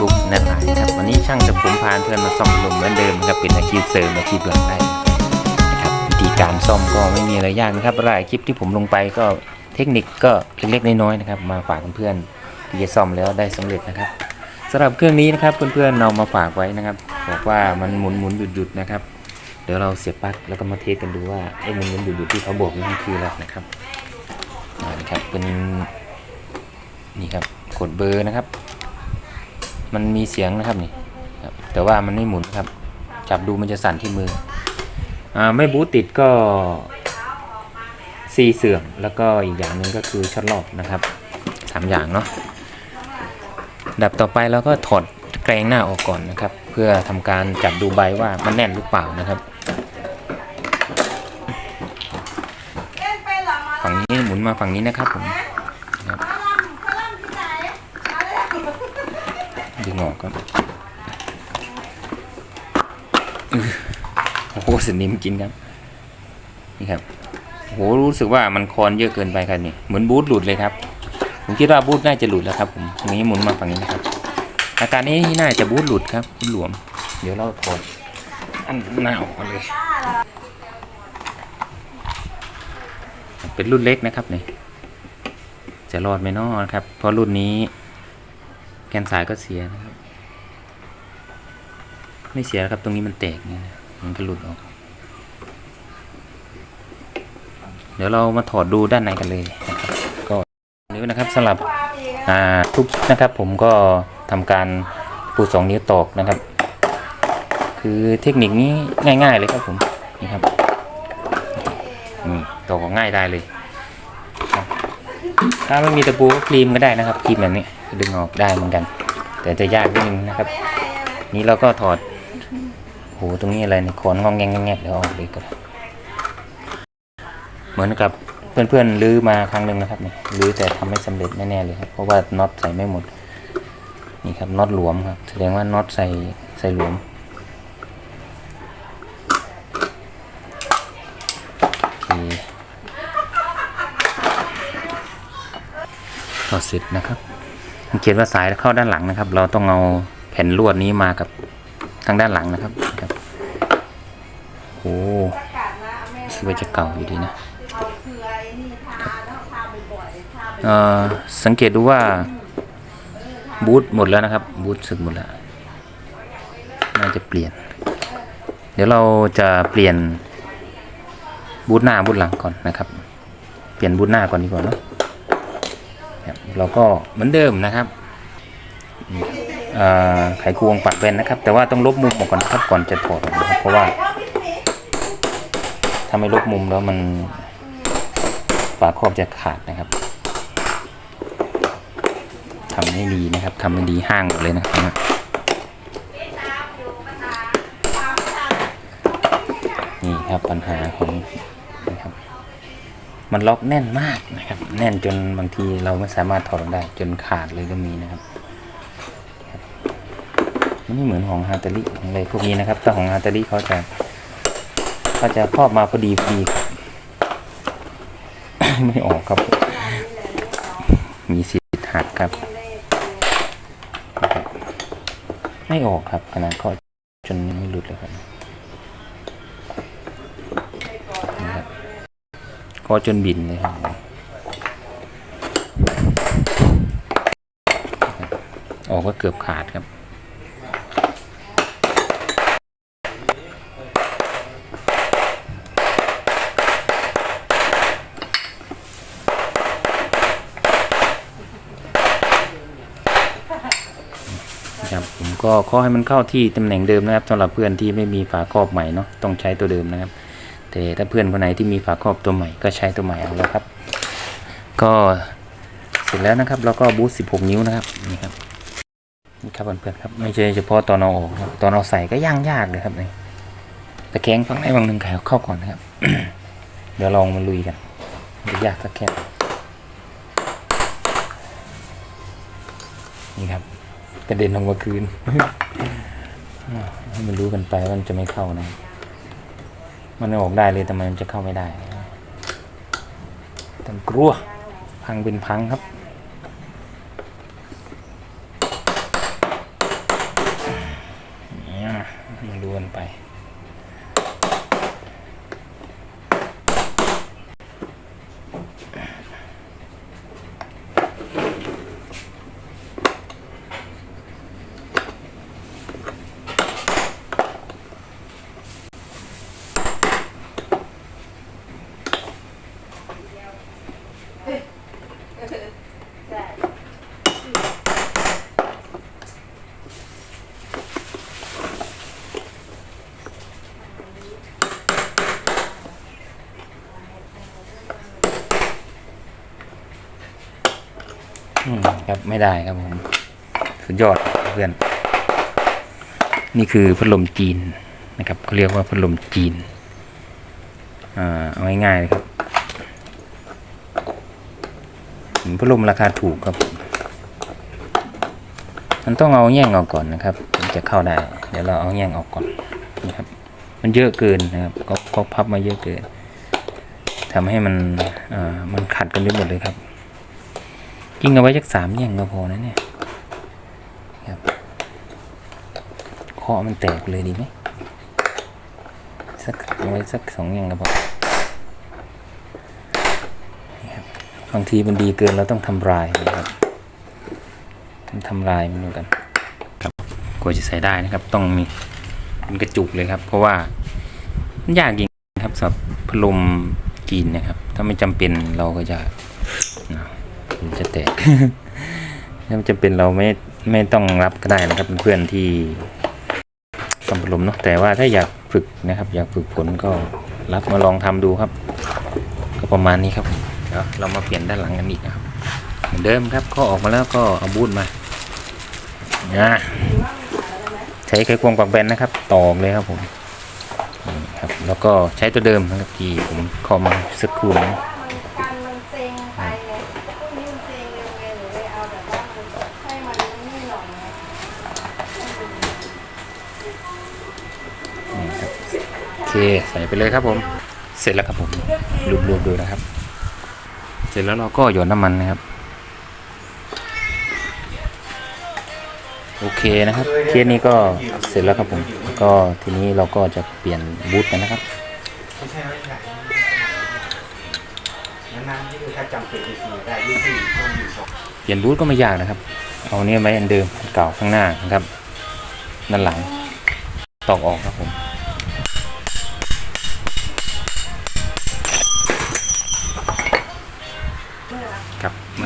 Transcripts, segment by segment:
ลูกนั่นหลายครับวันนี้ช่างจะผมพาเพื่อนมาซ่อมลมเหมือนเดิมนะครับเป็นอาชีพเสริมอาชีพหลักได้นะครับวิธีการซ่อมก็ไม่มีอะไรยากนะครับรายคลิปที่ผมลงไปก็เทคนิคก็เล็กๆน้อยๆนะครับ มาฝากเพื่อนๆที่จะซ่อมแล้วได้สำเร็จนะครับสำหรับเครื่องนี้นะครับเพื่อนๆเรามาฝากไว้นะครับ บอกว่ามันหมุนหมุนหยุดหยุดๆนะครับ เดี๋ยวเราเสียบปลั๊กแล้วก็มาเทสกันดูว่าไอ้หมุนหมุนหยุดหยุดๆที่เขาบอกนี่คืออะไรนะครับนี่ครับเป็นนี่ครับกดเบอร์นะครับ มันมีเสียงนะครับนี่แต่ว่ามันไม่หมุนครับ จับดูมันจะสั่นที่มืออ่าไม่บูติดก็ซีเสื่อมแล้วก็อีกอย่างหนึ่งก็คือช็อตรอบนะครับสามอย่างเนาะดับต่อไปเราก็ถอดแกรงหน้าออกก่อนนะครับ เพื่อทำการจับดูใบว่ามันแน่นหรือเปล่านะครับฝั่งนี้หมุนมาฝั่งนี้นะครับผมนะครับ ดึงออกครับโอ้โหสนิมกินครับ นี่ครับโหรู้สึกว่ามันคอนเยอะเกินไปครับนี่เหมือนบูทหลุดเลยครับ ผมคิดว่าบูทน่าจะหลุดแล้วครับ ผมตรงนี้หมุนมาฝั่งนี้นะครับ อาการนี้น่าจะบูทหลุดครับบูทหลวม เดี๋ยวเราถอดอันหน้าออกเลย เป็นรุ่นเล็กนะครับนี่จะรอดไหมนอนะครับ เพราะรุ่นนี้ แกนสายก็เสียนะครับ ไม่เสียแล้วครับตรงนี้มันแตกเนี่นะมันก็หลุดออก เดี๋ยวเรามาถอดดูด้านในกันเลยนะครับก็นิ้วนะครับสำหรับอ่าทุกนะครับผมก็ทำการปูสองนิ้วตอกนะครับ คือเทคนิคนี้ง่าย ๆเลยครับผมนี่ครับอืมตอกง่ายได้เลยถ้าไม่มีตะปูก็ครีมก็ได้นะครับครีมแบบนี้ ดึงออกได้เหมือนกัน แต่จะยากนิดนึงนะครับ นี้เราก็ถอดโหตรงนี้อะไรในขอนงองแงงงแงเดี๋ยวออกเลยก็ได้เหมือนกับเพื่อนๆลื้อมาครั้งหนึ่งนะครับนี่ลื้อแต่ทำไม่สำเร็จแน่ๆเลยครับ เพราะว่าน็อตใส่ไม่หมด นี่ครับน็อตหลวมครับ แสดงว่าน็อตใส่ใส่หลวมโอเคต่อเสร็จนะครับ สังเกตว่าสายเข้าด้านหลังนะครับ เราต้องเอาแผ่นลวดนี้มากับทางด้านหลังนะครับครับโอ้สว่าจะเก่าอยู่ดีนะเออสังเกตดูว่าบูทหมดแล้วนะครับ บูทสึกหมดแล้ว น่าจะเปลี่ยน เดี๋ยวเราจะเปลี่ยนบูทหน้าบูทหลังก่อนนะครับ เปลี่ยนบูทหน้าก่อนดีกว่าเนาะ เราก็เหมือนเดิมนะครับไขควงปัดแว่นนะครับ แต่ว่าต้องลบมุมออกก่อนครับก่อนจะถอดออกนะครับเพราะว่า ถ้าไม่ลบมุมแล้วมันฝาครอบจะขาดนะครับทำให้ดีนะครับทำให้ดีห้างหมดเลยนะครับนี่ครับปัญหาของนะครับ มันล็อกแน่นมากนะครับ แน่นจนบางทีเราไม่สามารถถอดได้จนขาดเลยก็มีนะครับมันไม่เหมือนของฮาตาริของอะไรพวกนี้นะครับถ้าของฮาตาริเขาจะเขาจะครอบมาพอดีพอดีครับไม่ออกครับ มีสิทธิ์หักครับ ไม่ออกครับขนาดเขาจนไม่หลุดเลยครับ คอจนบินเลยครับออกก็เกือบขาดครับครับผมก็ขอให้มันเข้าที่ตำแหน่งเดิมนะครับสำหรับเพื่อนที่ไม่มีฝาครอบใหม่เนาะต้องใช้ตัวเดิมนะครับ แต่ถ้าเพื่อนคนไหนที่มีฝาครอบตัวใหม่ก็ใช้ตัวใหม่เอาแล้วครับ ก็เสร็จแล้วนะครับแล้วก็บูท16 นิ้วนะครับนี่ครับนี่ครับเพื่อนๆครับไม่ใช่เฉพาะตอนเอาออกตอนเอาใส่ก็ย่างยากเลยครับนี่ตะแคงฝั่งไหนฝั่งหนึ่งไขเข้าก่อนนะครับ เดี๋ยวลองมาลุยกันจะยากสักแค่นนี่ครับกระเด็นลงมาคืนให้มันรู้กันไปว่ามันจะไม่เข้านะ มันออกได้เลยแต่มันจะเข้าไม่ได้ต้องกลัวพังเป็นพังครับ ไม่ได้ครับผมสุดยอดเพื่อน นี่คือพัดลมจีนนะครับเขาเรียกว่าพัดลมจีนอ่าเอาง่ายๆเลยครับพัดลมราคาถูกครับ มันต้องเอาแย่งออกก่อนนะครับถึงจะเข้าได้ เดี๋ยวเราเอาแย่งออกก่อนนะครับ มันเยอะเกินนะครับก็ก็พับมาเยอะเกินทำให้มันอ่ามันขัดกันไปหมดเลยครับ กิ้งเอาไว้สักสามแย่งก็พอนะเนี่ยครับเคาะมันแตกเลยดีไหมสักเอาไว้สักสองแย่งก็พอนี่ครับบางทีมันดีเกินเราต้องทำลายนะครับต้องทำลายมันดูกันครับกว่าจะใส่ได้นะครับ ต้องมีเป็นกระจุกเลยครับ เพราะว่ามันยากจริงครับสำหรับพัดลมจีนนะครับ ถ้าไม่จำเป็นเราก็จะนะ มันจะแตกถ้าไม่จำเป็นเราไม่ไม่ต้องรับก็ได้นะครับเพื่อนๆที่ทำพัดลมเนาะแต่ว่าถ้าอยากฝึกนะครับ อยากฝึกฝนก็รับมาลองทำดูครับ ก็ประมาณนี้ครับเดี๋ยวเรามาเปลี่ยนด้านหลังกันอีกนะครับเหมือนเดิมครับข้อออกมาแล้วก็เอาบูทมานะใช้ไขควงปากแบนนะครับตอกเลยครับผมนี่ครับ แล้วก็ใช้ตัวเดิมนะครับที่ผมเข้ามาสักครู่นี้มั ใส่ไปเลยครับผม เสร็จแล้วครับผมรูปๆดูนะครับ เสร็จแล้วเราก็หยดน้ำมันนะครับ โอเคนะครับ เคสนี้ก็เสร็จแล้วครับผม ก็ทีนี้เราก็จะเปลี่ยนบูทกันนะครับไม่ใช่ไม่ใช่นานๆที่ดูถ้าจำเป็นจริงๆได้ยี่สิบต้องอยู่สองเปลี่ยนบูทก็ไม่ยากนะครับ เอาเนี่ยไว้อันเดิมเก่าข้างหน้านะครับด้านหลังตอกออกครับผม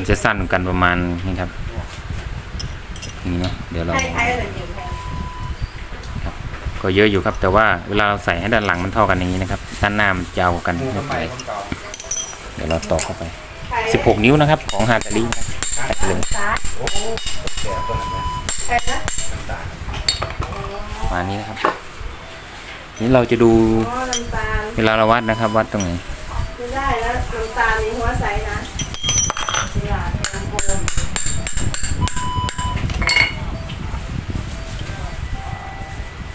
มันจะสั้นกันประมาณนี้ครับนี่เนาะเดี๋ยวเราใครใครเลยอยู่แทนก็เยอะอยู่ครับ แต่ว่าเวลาเราใส่ให้ด้านหลังมันเท่ากันอย่างนี้นะครับ ด้านหน้ามันยาวกว่ากันมือไม่ทำไปไมคนเก่าเดี๋ยวเราตอกเข้าไปใคร16 นิ้วนะครับ ของฮาตาลีนะครับใส่ไปเลยตาโอ้แก่ตัวนั้นนะใครนะน้ำตาลประมาณนี้นะครับ นี่เราจะดูอ๋อน้ำตาลเวลาเราวัดนะครับ วัดตรงไหนไม่ได้แล้วน้ำตาลมีหัวใสนะเวลาน้ำโพม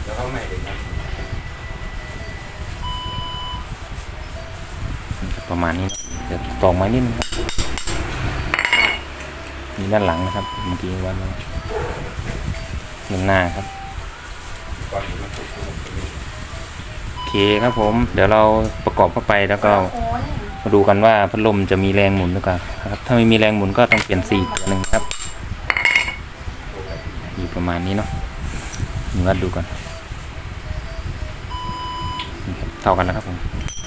แล้วเขาไม่เลยนะ ประมาณนี้เดี๋ยวตอกไม้นิดนึงครับนี่ด้านหลังนะครับเมื่อกี้วัดไว้ด้านหน้าครับโอเคครับผม เดี๋ยวเราประกอบเข้าไปแล้วก็มาดูกันว่าพัดลมจะมีแรงหมุนหรือเปล่าครับ ถ้าไม่มีแรงหมุนก็ต้องเปลี่ยนสีตัวหนึ่งครับอยู่ประมาณนี้เนาะวัดดูก่อนเท่ากันแล้วครับผม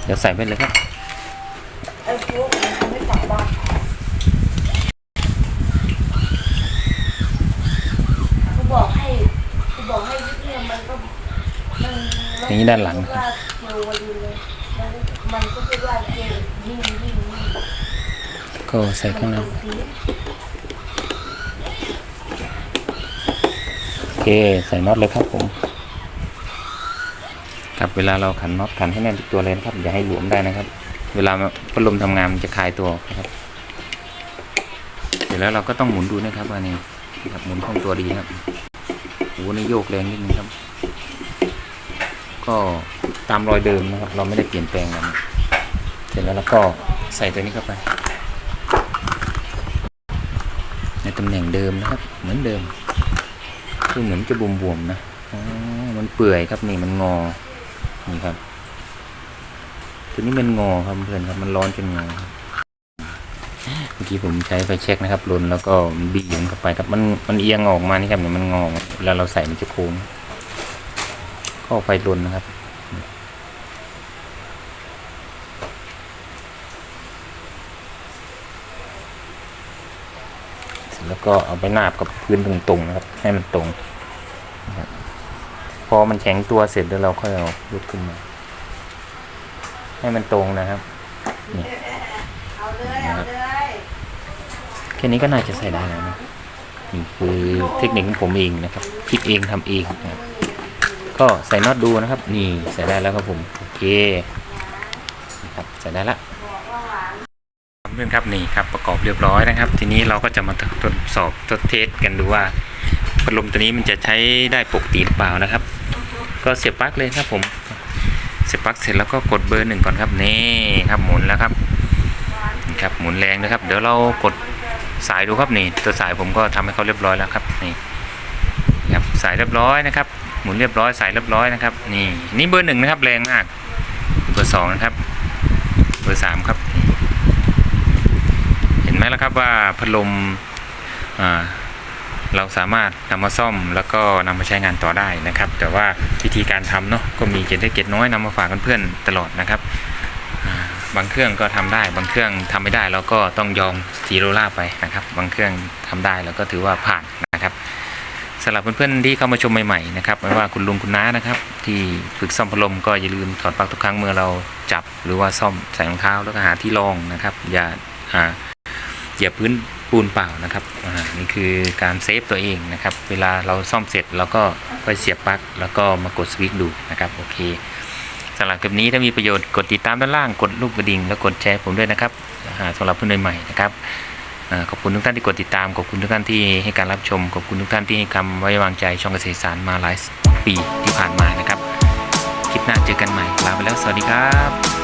เดี๋ยวใส่ไปเลยครับ กูบอกให้กูบอกให้ยึดเนี่ยมันก็มันอย่างนี้ด้านหลังนะครับว่าเร็วอยู่เลยมันมันก็จะว่าเกมยิ่งยิ่งยิ่งก็ใส่ข้างในมันตีโอเคใส่น็อตเลยครับผมครับเวลาเราขันน็อตขันให้แน่นทุกตัวเลยนะครับอย่าให้หลวมได้นะครับ เวลาพัดลมทำงานมันจะคลายตัวนะครับ เสร็จแล้วเราก็ต้องหมุนดูนะครับว่านี่ครับหมุนคล่องตัวดีครับโอ้โหนี่โยกแรงนิดนึงครับ ก็ตามรอยเดิมนะครับ เราไม่ได้เปลี่ยนแปลงมันเสร็จแล้วเราก็ใส่ตัวนี้เข้าไป ในตำแหน่งเดิมนะครับ เหมือนเดิมคือเหมือนจะบวมๆนะอ๋อมันเปื่อยครับนี่มันงอนี่ครับ ตัวนี้มันงอครับเพื่อนครับมันร้อนจนงอครับเมื่อกี้ผมใช้ไฟเช็คนะครับลนแล้วก็มันบีบเข้าไปครับมันมันเอียงออกมานี่ครับเนี่ยมันงอเวลาเราใส่มันจะโค้งก็ไฟลนนะครับแล้วก็เอาไปนาบกับพื้นตรงๆนะครับ ให้มันตรงนะครับพอมันแข็งตัวเสร็จแล้วเราค่อยเอายกขึ้นมา ให้มันตรงนะครับเอาเลยเอาเลยแค่นี้ก็น่าจะใส่ได้แล้วนะนี่คือเทคนิคของผมเองนะครับคิดเองทำเองนะก็ใส่น็อตดูนะครับ นี่ใส่ได้แล้วครับผมโอเคนะครับใส่ได้ละเพื่อนครับนี่ครับประกอบเรียบร้อยนะครับ ทีนี้เราก็จะมาทดสอบทดเทสกันดูว่าพัดลมตัวนี้มันจะใช้ได้ปกติหรือเปล่านะครับ ก็เสียบปลั๊กเลยครับผม เสียบปลั๊กเสร็จแล้วก็กดเบอร์หนึ่งก่อนครับนี่ครับหมุนแล้วครับนี่ครับหมุนแรงนะครับ เดี๋ยวเรากดสายดูครับนี่ ตัวสายผมก็ทำให้เขาเรียบร้อยแล้วครับนี่ครับสายเรียบร้อยนะครับ หมุนเรียบร้อยสายเรียบร้อยนะครับ นี่นี่เบอร์หนึ่งนะครับแรงมากเบอร์สองนะครับ เบอร์สามครับ เห็นไหมล่ะครับว่าพัดลมอ่า เราสามารถนำมาซ่อมแล้วก็นำมาใช้งานต่อได้นะครับ แต่ว่าวิธีการทำเนาะก็มีเกร็ดเล็กเกร็ดน้อยนำมาฝากเพื่อนๆตลอดนะครับบางเครื่องก็ทำได้บางเครื่องทำไม่ได้เราก็ต้องยอมซีโรล่าไปนะครับ บางเครื่องทำได้แล้วก็ถือว่าผ่านนะครับสำหรับเพื่อนๆที่เข้ามาชมใหม่ๆนะครับไม่ว่าคุณลุงคุณน้านะครับ ที่ฝึกซ่อมพัดลมก็อย่าลืมถอดปลั๊กทุกครั้งเมื่อเราจับหรือว่าซ่อมใส่รองเท้าแล้วก็หาที่รองนะครับ อย่าอ่าเหยียบพื้น ปูนเปล่านะครับอ่านี่คือการเซฟตัวเองนะครับ เวลาเราซ่อมเสร็จเราก็ไปเสียบปลั๊กแล้วก็มากดสวิตช์ดูนะครับโอเคสำหรับคลิปนี้ถ้ามีประโยชน์กดติดตามด้านล่างกดรูปกระดิ่งแล้วกดแชร์ผมด้วยนะครับอ่าสำหรับเพื่อนใหม่นะครับอ่าขอบคุณทุกท่านที่กดติดตาม ขอบคุณทุกท่านที่ให้การรับชม ขอบคุณทุกท่านที่ให้คำไว้วางใจช่องเกษตรสารมาหลายปีที่ผ่านมานะครับ คลิปหน้าเจอกันใหม่ลาไปแล้วสวัสดีครับ